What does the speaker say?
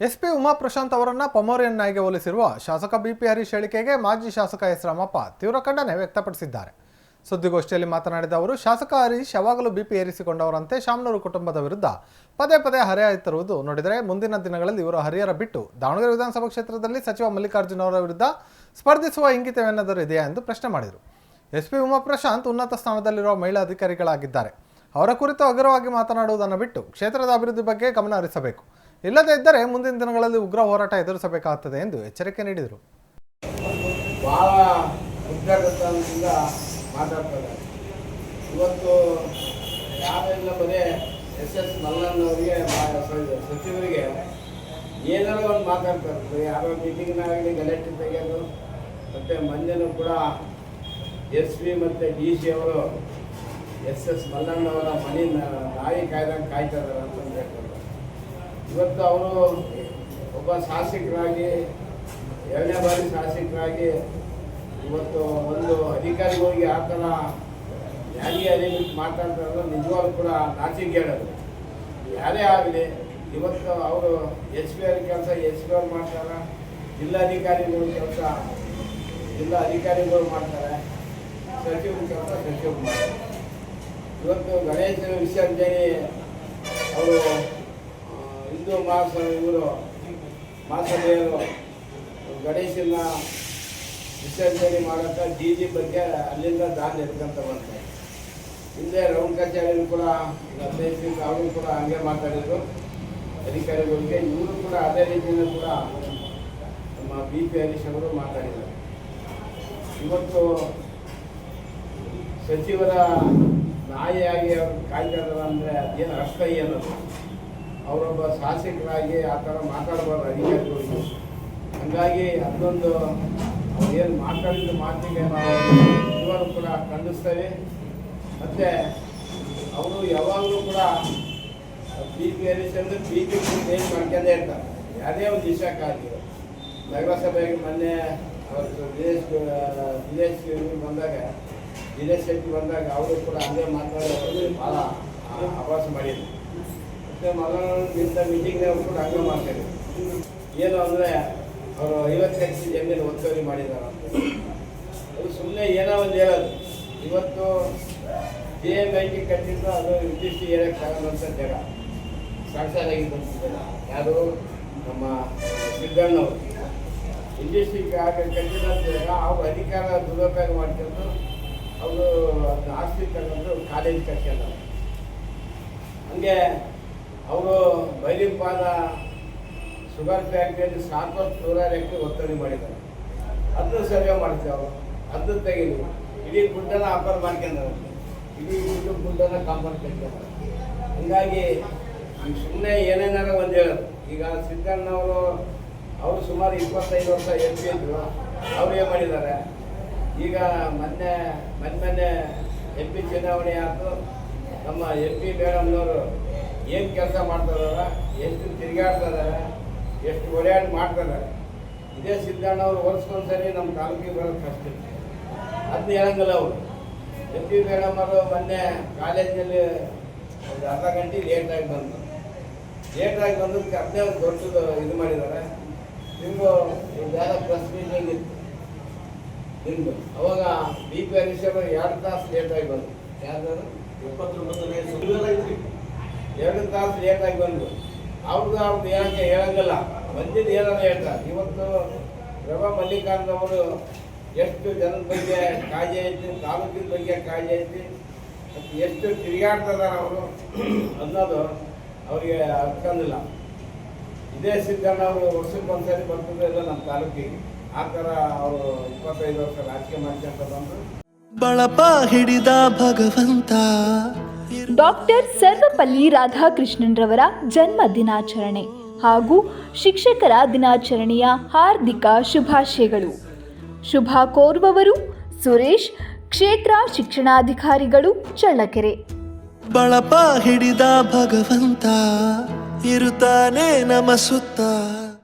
SP Uma Prashant ಅವರನ್ನ ಪಮೋರಿಯನ್ನಾಗಿ ಹೋಲಿಸಿರುವ ಶಾಸಕ BP Harish ಹೇಳಿಕೆಗೆ ಮಾಜಿ ಶಾಸಕ ಎಸ್ ರಾಮಪ್ಪ ತೀವ್ರ ಖಂಡನೆ ವ್ಯಕ್ತಪಡಿಸಿದ್ದಾರೆ. ಸುದ್ದಿಗೋಷ್ಠಿಯಲ್ಲಿ ಮಾತನಾಡಿದ ಅವರು, ಶಾಸಕ ಹರೀಶ್ ಯಾವಾಗಲೂ ಬಿಪಿ ಏರಿಸಿಕೊಂಡವರಂತೆ ಶಾಮನೂರು ಕುಟುಂಬದ ವಿರುದ್ಧ ಪದೇ ಪದೇ ಹರಿಯಾಯುತ್ತಿರುವುದು ನೋಡಿದರೆ ಮುಂದಿನ ದಿನಗಳಲ್ಲಿ ಇವರು ಹರಿಹರ ಬಿಟ್ಟು ದಾವಣಗೆರೆ ವಿಧಾನಸಭಾ ಕ್ಷೇತ್ರದಲ್ಲಿ ಸಚಿವ ಮಲ್ಲಿಕಾರ್ಜುನ ಅವರ ವಿರುದ್ಧ ಸ್ಪರ್ಧಿಸುವ ಇಂಗಿತವೇನಾದರೂ ಇದೆಯಾ ಎಂದು ಪ್ರಶ್ನೆ ಮಾಡಿದರು. ಎಸ್ಪಿ ಉಮಾ ಪ್ರಶಾಂತ್ ಉನ್ನತ ಸ್ಥಾನದಲ್ಲಿರುವ ಮಹಿಳಾ ಅಧಿಕಾರಿಗಳಾಗಿದ್ದಾರೆ. ಅವರ ಕುರಿತು ಅಗ್ರವಾಗಿ ಮಾತನಾಡುವುದನ್ನು ಬಿಟ್ಟು ಕ್ಷೇತ್ರದ ಅಭಿವೃದ್ಧಿ ಬಗ್ಗೆ ಗಮನ ಹರಿಸಬೇಕು. ಇಲ್ಲದೇ ಇದ್ದರೆ ಮುಂದಿನ ದಿನಗಳಲ್ಲಿ ಉಗ್ರ ಹೋರಾಟ ಎದುರಿಸಬೇಕಾಗುತ್ತದೆ ಎಂದು ಎಚ್ಚರಿಕೆ ನೀಡಿದರು. ಇವತ್ತು ಯಾರೆಲ್ಲ ಬರೀ ಎಸ್ ಎಸ್ ಮಲ್ಲಣ್ಣವರಿಗೆ ಸಚಿವರಿಗೆ ಏನಾರ ಒಂದು ಮಾತಾಡ್ತಾರೆ. ಯಾರೋ ಮೀಟಿಂಗ್ನಾಗಲಿ ಗಲಾಟೆ ತೆಗೆಯೋದು, ಮತ್ತು ಮಂಜನೂ ಕೂಡ ಎಸ್ ಪಿ ಮತ್ತು ಡಿ ಸಿ ಅವರು ಎಸ್ ಎಸ್ ಮಲ್ಲಣ್ಣವರ ಮನೆ ನಾಯಿ ಕಾಯ್ದಂಗೆ ಕಾಯ್ತಾ ಇದ್ದಾರೆ ಅಂತಂದು ಹೇಳ್ತಾರೆ. ಇವತ್ತು ಅವರು ಒಬ್ಬ ಶಾಸಕರಾಗಿ, ಎರಡನೇ ಬಾರಿ ಶಾಸಕರಾಗಿ ಇವತ್ತು ಒಂದು ಅಧಿಕಾರಿಗಳಿಗೆ ಆ ಥರ ನ್ಯಾಯ ಅಧಿಕಾರಿ ಮಾತಾಡ್ತಾರಲ್ಲ ನಿಜವಾಗ್ಲೂ ಕೂಡ ನಾಚಿಕೆ ಹೇಳೋದು. ಯಾರೇ ಆಗಲಿ, ಇವತ್ತು ಅವರು ಎಸ್ ಪಿ ಆರ್ ಕೆಲಸ ಎಸ್ ಪಿ ಅವ್ರು ಮಾಡ್ತಾರೆ, ಜಿಲ್ಲಾಧಿಕಾರಿಗಳು ಕೆಲಸ ಜಿಲ್ಲಾ ಅಧಿಕಾರಿಗಳು ಮಾಡ್ತಾರೆ, ಸಚಿವರು ಕೆಲಸ ಸಚಿವರು ಮಾಡ್ತಾರೆ. ಇವತ್ತು ಗಣೇಶ ವಿಸರ್ಜನೆ ಅವರು ಹಿಂದೂ ಮಾಸ ಇವರು ಮಾಸದೇವರು ಗಣೇಶನ ವಿಸರ್ಜನೆ ಮಾಡೋಕ್ಕೆ ಡಿ ಜಿ ಬಗ್ಗೆ ಅಲ್ಲಿಂದ ದಾನ ಎತ್ಕೊಂತ ಬಂತು ಹಿಂದೆ ರೌಂಡ್ ಕಚೇರಿಯೂ ಕೂಡ ಹದಿನೈದು ಅವರು ಕೂಡ ಹಂಗೆ ಮಾತಾಡಿದ್ರು. ಅಧಿಕಾರಿಗಳಿಗೆ ಇವರು ಕೂಡ ಅದೇ ರೀತಿಯಿಂದ ಕೂಡ ನಮ್ಮ ಬಿ ಪಿ ಹರೀಶ್ ಅವರು ಮಾತಾಡಿದ್ದಾರೆ ಇವತ್ತು ಸಚಿವರ ನಾಯಿಯಾಗಿ ಅವ್ರು ಕಾಯ್ತಾ ಅಂದರೆ ಅದೇನು ಅರ್ಥ ಏನು ಅವರೊಬ್ಬ ಶಾಸಕರಾಗಿ ಆ ಥರ ಮಾತಾಡಬಾರ್ದು ಅಧಿಕಾರಿಗಳಿಗೆ ಹಂಗಾಗಿ ಅದೊಂದು ಏನು ಮಾತಾಡಿದ ಮಾತಿಗೆ ನಾವು ಇವರು ಕೂಡ ಖಂಡಿಸ್ತೇವೆ. ಮತ್ತು ಅವರು ಯಾವಾಗಲೂ ಕೂಡ ಬಿ ಪಿ ಹರೀಶ್ ಅಂದರೆ ಬಿ ಪಿ ಚೇಂಜ್ ಮಾಡ್ಕೊಂಡೇ ಇರ್ತಾರೆ. ಯಾವುದೇ ಒಂದು ದಿಶಕ್ಕಾಗಿ ನಗರಸಭೆಗೆ ಮೊನ್ನೆ ಅವತ್ತು ದಿನೇಶ್ ದಿನೇಶ್ ಬಂದಾಗ, ದಿನೇಶ್ ಶೆಟ್ಟಿ ಬಂದಾಗ ಅವರು ಕೂಡ ಹಂಗೆ ಮಾತಾಡೋದು, ಭಾಳ ಆಭಾಸ ಮಾಡಿದ್ರು. ಮತ್ತು ಮಲಗಿಂತ ಮೀಟಿಂಗ್ನಾಗ ಕೂಡ ಹಂಗೆ ಮಾಡ್ತಾರೆ. ಏನು ಅಂದರೆ ಅವರು ಐವತ್ತು ಲಕ್ಷ ಜಮೀನು ಒತ್ತುವರಿ ಮಾಡಿದ್ದಾರೆ ಅದು ಸುಮ್ಮನೆ ಏನೋ ಒಂದು ಹೇಳೋದು. ಇವತ್ತು ಡಿ ಎಂ ಐಟಿ ಕಟ್ಟಿದ್ದು ಅದು ವಿದ್ಯುತ್ ಅಂತ ಜಾಗ ಸಾಕ್ಷಾತ್ತಾಗಿ ಬಂದಿದ್ದಾರೆ ಯಾರು? ನಮ್ಮ ಸಿದ್ದಣ್ಣವರು. ಇಂಡಸ್ಟ್ರಿ ಆಗ ಕಟ್ಟಿದಂಥ ಜಾಗ ಅವ್ರು ಅಧಿಕಾರ ದುರುಪಯೋಗ ಮಾಡ್ಕೊಂಡು ಅವರು ಅದನ್ನ ಆಸ್ತಿ ತಗೊಂಡು ಕಾಲೇಜ್ ಕಟ್ಕೊಂಡವ್ರು. ಹಂಗೆ ಅವರು ಬೈಲಿಪಾಲ ಶುಗರ್ ಫ್ಯಾಕ್ಟ್ರಿಯಲ್ಲಿ ಸಾಕಷ್ಟು ನೂರಾರು ಎಕರೆ ಒತ್ತಡಿ ಮಾಡಿದ್ದಾರೆ. ಅದನ್ನು ಸರ್ವೆ ಮಾಡ್ತೀವಿ ಅವರು. ಅದನ್ನು ತೆಗೀವಿ ಇಡೀ ಗುಡ್ಡನ ಆಫರ್ ಮಾಡ್ಕೊಂಡವ್ರು ಇಡೀ ಗುಡ್ಡ ಗುಡ್ಡನ ಕಾಂಪೌಂಡ್ ಕಟ್ಕೊಂಡವ್ರು ಹೀಗಾಗಿ ಈಗ ಸುಮ್ಮನೆ ಏನೇನಾರ ಒಂದು ಹೇಳೋದು. ಈಗ ಸಿದ್ದಣ್ಣವರು ಅವರು ಸುಮಾರು ಇಪ್ಪತ್ತೈದು ವರ್ಷ ಎಂ ಪಿ ಇದ್ರು. ಅವ್ರು ಏನು ಮಾಡಿದ್ದಾರೆ? ಈಗ ಮೊನ್ನೆ ಮೊನ್ನೆ ಮೊನ್ನೆ ಎಂ ಪಿ ಚುನಾವಣೆ ಆಯ್ತು. ನಮ್ಮ ಎಂ ಪಿ ಮೇಡಮ್ನವರು ಏನು ಕೆಲಸ ಮಾಡ್ತಾರಲ್ಲ, ಎಷ್ಟು ತಿರುಗಾಡ್ತಾರೆ, ಎಷ್ಟು ಓಡಾಡಿ ಮಾಡ್ತಾರೆ, ಇದೇ ಸಿದ್ದಣ್ಣವ್ರು ವರ್ಷಕ್ಕೊಂದು ಸರಿ ನಮ್ಮ ತಾಲೂಕಿಗೆ ಬರೋದು ಕಷ್ಟ ಅದನ್ನ ಹೇಳಂಗಿಲ್ಲ ಅವರು. ಎಂ ಪಿ ಮೇಡಮ್ ಅವರು ಮೊನ್ನೆ ಕಾಲೇಜಿನಲ್ಲಿ ಒಂದು ಅರ್ಧ ಗಂಟೆ ಲೇಟಾಗಿ ಬಂದರು. ಲೇಟಾಗಿ ಬಂದಕ್ಕೆ ಅದೇ ದೊಡ್ಡದು ಇದು ಮಾಡಿದ್ದಾರೆ ನಿಮಗೂ ಇದೆಲ್ಲ ಪ್ರೆಸ್ ಮೀಟಿಂಗ್ ಇತ್ತು? ನಿಮ್ಮದು ಅವಾಗ ಬಿ ಪಿ ಹರೀಶ್ ಅವರು ಎರಡು ತಾಸು ಲೇಟಾಗಿ ಬಂದರು. ಎರಡು ತಾಸು ಲೇಟಾಗಿ ಬಂದು. ಅವ್ರದ್ದು ಅವ್ರದ್ದು ಏನಕ್ಕೆ ಹೇಳಂಗಿಲ್ಲ. ಬಂದಿದ್ದು ಏನಾರ ಹೇಳ್ತಾರೆ. ಇವತ್ತು ರವಾ ಮಲ್ಲಿಕಾರ್ಜುನ್ ಅವರು ಎಷ್ಟು ಜನದ ಬಗ್ಗೆ ಕಾಳಜಿ ಐತಿ, ತಾಲೂಕಿನ ಬಗ್ಗೆ ಕಾಳಜಿ ಐತಿ ಎಷ್ಟು ತಿರುಗಾಡ್ತಿದ್ದಾರೆ ಅವರು ಅನ್ನೋದು ಅವರಿಗೆ ಅರ್ಥಂದಿಲ್ಲ ಇದೇ ಸಿದ್ದಣ್ಣ ಅವರು ವರ್ಷಕ್ಕೊಂದ್ಸರಿ ಇಲ್ಲ ನಮ್ಮ ತಾಲೂಕಿಗೆ. ಆ ಥರ ಅವರು ಇಪ್ಪತ್ತೈದು ವರ್ಷ ರಾಜಕೀಯ ಮಾಡ್ಕೊಂತ ಬಂದರು ಬಳಪ ಹಿಡಿದ ಭಗವಂತ. ಡಾಕ್ಟರ್ ಸರ್ವಪಲ್ಲಿ ರಾಧಾಕೃಷ್ಣನ್ರವರ ಜನ್ಮ ದಿನಾಚರಣೆ ಹಾಗೂ ಶಿಕ್ಷಕರ ದಿನಾಚರಣೆಯ ಹಾರ್ದಿಕ ಶುಭಾಶಯಗಳು. ಶುಭ ಕೋರುವವರು ಸುರೇಶ್ ಕ್ಷೇತ್ರ ಶಿಕ್ಷಣಾಧಿಕಾರಿಗಳು ಚಳ್ಳಕೆರೆ. ಬಳಪ ಹಿಡಿದ ಭಗವಂತ ಇರುತ್ತಾನೆ ನಮ ಸುತ್ತ